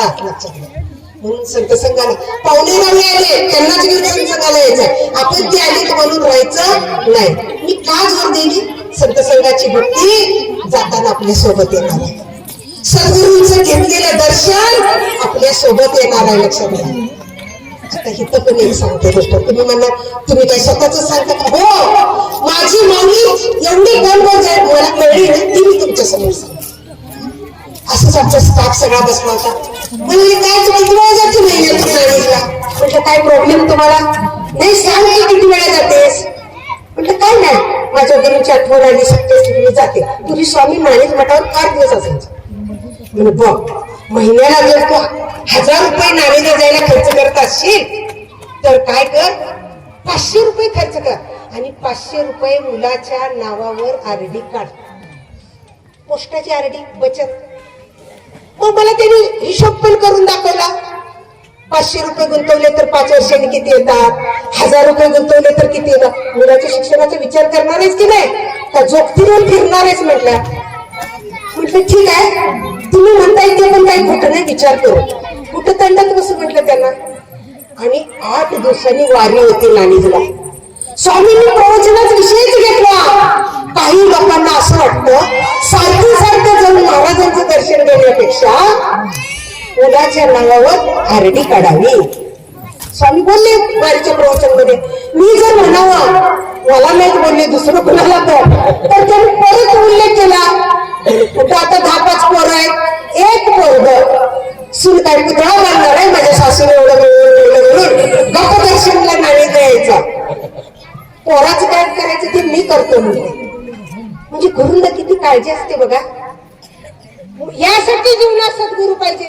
हा लक्षात घ्या म्हणून संत संघाला पाहुणे रावळे आले त्यांनाच घेऊन संत संघाला यायचं आपण ती आली म्हणून राहायचं नाही. मी का जोर दिली संत संघाची भक्ती जाताना आपल्यासोबत येणार आहे. सद्गुरूंचं घेतलेलं दर्शन आपल्यासोबत येणार आहे लक्षात घ्या. आता इथं पण एक सांगते गोष्ट. तुम्ही म्हणा तुम्ही काय स्वतःच सांगता का? हो माझी माऊली एवढी गोड गोड जाईल मला कळली ना ती मी तुमच्यासमोर सांगते. असंच स्टाफ सगळा बसला होता. म्हणजे काय तुम्ही किती वेळा जाते महिन्यातून म्हटलं काय प्रॉब्लेम तुम्हाला? नाही सांग की किती वेळा जातेस? म्हटलं काय नाही. माझ्या गुरुची आठवण आली सुट्टीस जाते. तुझी स्वामी मानेज मठावर आठ दिवस असायचं. म्हणजे बघ महिन्याला जर तू हजार रुपये नावेला जायला खर्च करत असशील तर काय कर? पाचशे रुपये खर्च कर. आणि पाचशे रुपये मुलाच्या नावावर आरडी काढ. पोस्टाची आरडी बचत. मग मला त्यांनी हिशोब पण करून दाखवला. पाचशे रुपये गुंतवले तर पाच वर्षांनी किती येतात? हजार रुपये गुंतवले तर किती येतात? मुलाच्या शिक्षणाचा विचार करणारच की नाही? का जोगतीवर फिरणारच म्हटल्या. म्हटलं ठीक आहे. तुम्ही म्हणताय ते पण काही खोटं नाही विचार करू. कुठं तंडात बसू म्हटलं त्यांना. आणि आठ दिवसांनी वारी होती नाणीजला स्वामींनी प्रवचनाचा मुलाच्या नावावर आरडी काढावी. स्वामी बोलले वारीच्या प्रवचनमध्ये मी जर म्हणावं मला नाहीच बोलले दुसरं कुणाला तर? त्यांनी परत उल्लेख केला. कुठं आता दहा पाच पोरं आहेत? एक पोरग सुन पुतळा बांधणार आहे माझ्या सासूने एवढं एवढं म्हणून गप्प दर्शनला नाणे द्यायचा. पोराचं काय करायचं ते मी करतो म्हणजे म्हणजे गुरुला किती काळजी असते बघा. यासाठी जीवनात सद्गुरू पाहिजे.